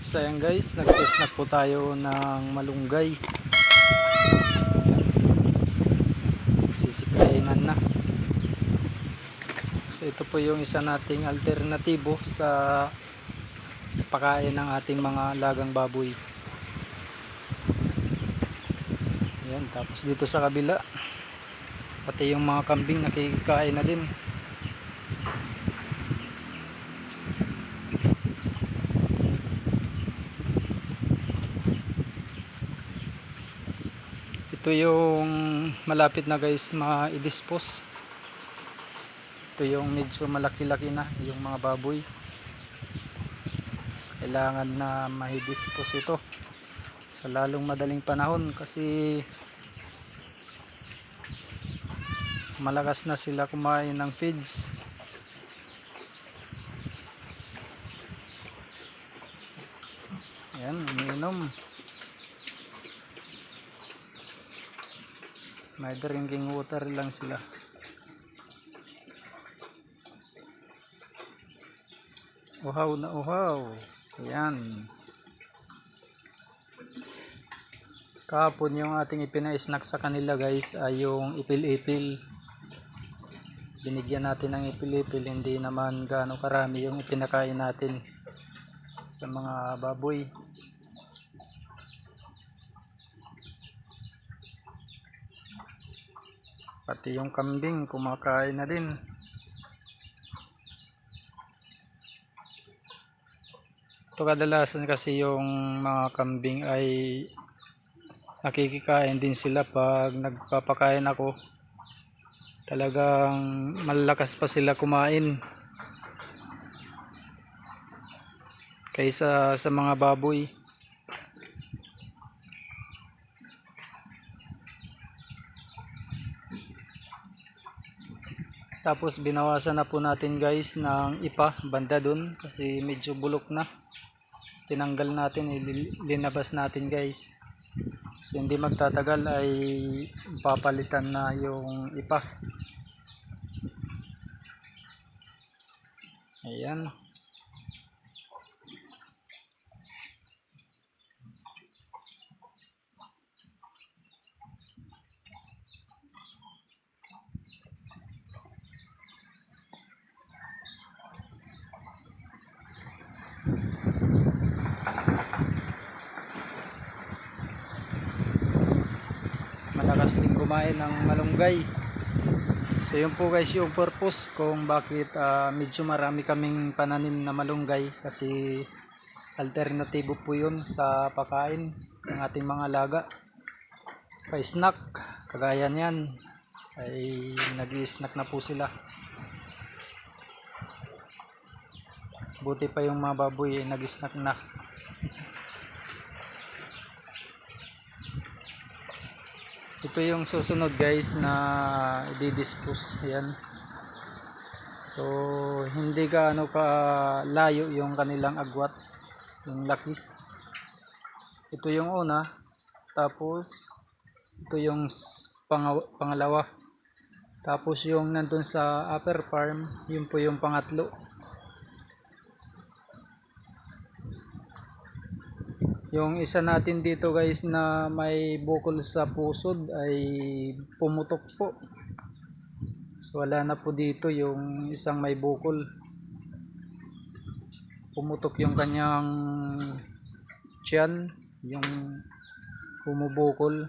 So ayan guys, nag-test na po tayo ng malunggay. Sisiklainan na. So ito po yung isa nating alternatibo sa pakain ng ating mga lagang baboy. Ayan, tapos dito sa kabila, pati yung mga kambing nakikikain na din. Ito yung malapit na guys ma-dispose. Ito yung medyo malaki-laki na yung mga baboy. Kailangan na ma-dispose ito sa lalong madaling panahon kasi malakas na sila kumain ng feeds. Ayan, umiinom. May drinking water lang sila. Uhaw na uhaw. Ayan. Kahapon yung ating ipina-snack sa kanila guys ay yung ipil-ipil. Binigyan natin ng ipil-ipil. Hindi naman gaano karami yung ipinakain natin sa mga baboy. Pati yung kambing kumakain na din. Ito kadalasan kasi yung mga kambing ay nakikikain din sila pag nagpapakain ako. Talagang malakas pa sila kumain. Kaysa sa mga baboy. Tapos binawasan na po natin guys ng ipa banda dun kasi medyo bulok na. Tinanggal natin, ili- linabas natin guys. So hindi magtatagal ay papalitan na yung ipa. Ayan. malakas din kumain ng malunggay. So yun po guys yung purpose kung bakit ah, medyo marami kaming pananim na malunggay kasi alternatibo po yun sa pakain ng ating mga laga pa snack kagaya niyan ay nag snack na po sila. Buti pa yung mga baboy ay nag snack na ito yung susunod guys na i-dispose. Yan so hindi ka ano ka layo yung kanilang agwat yung laki. Ito yung una. Tapos ito yung pangalawa. Tapos yung nandun sa upper farm yun po yung pangatlo Yung isa natin dito guys na may bukol sa pusod ay pumutok po. So wala na po dito yung isang may bukol. Pumutok yung kanyang tiyan, yung pumubukol.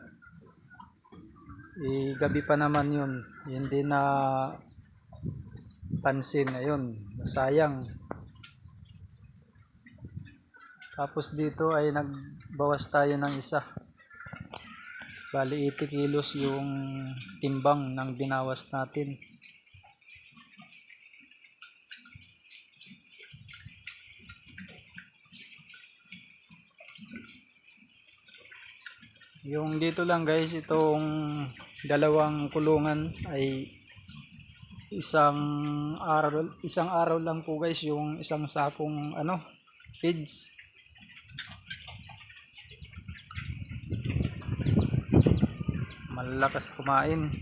Eh, gabi pa naman yun. Hindi na pansin. Ayun, sayang. Tapos dito ay nagbawas tayo ng isa. Bali 80 kilos yung timbang ng binawas natin. Yung dito lang guys, itong dalawang kulungan ay isang araw isang araw lang po guys yung isang sakong ano feeds malakas kumain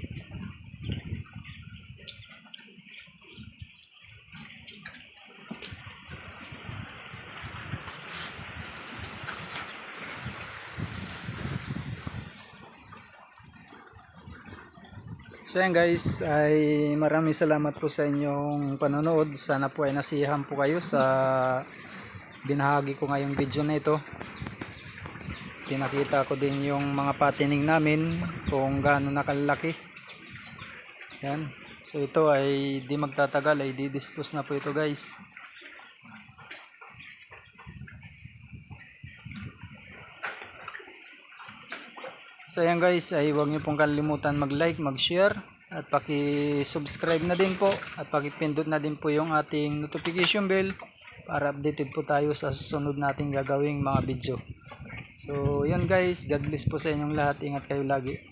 So guys, ay maraming salamat po sa inyong panonood. Sana po ay nasihan po kayo sa binahagi ko ngayong video na ito. Pinakita ko din yung mga patining namin kung gaano nakalaki. Yan. So ito ay di magtatagal ay di-dispose na po ito guys. So yan guys, ay huwag niyo pong kalimutan mag-like, mag-share at paki-subscribe na din po at paki-pindot na din po yung ating notification bell para updated po tayo sa susunod nating gagawing mga video. So yan guys, God bless po sa inyong lahat. Ingat kayo lagi.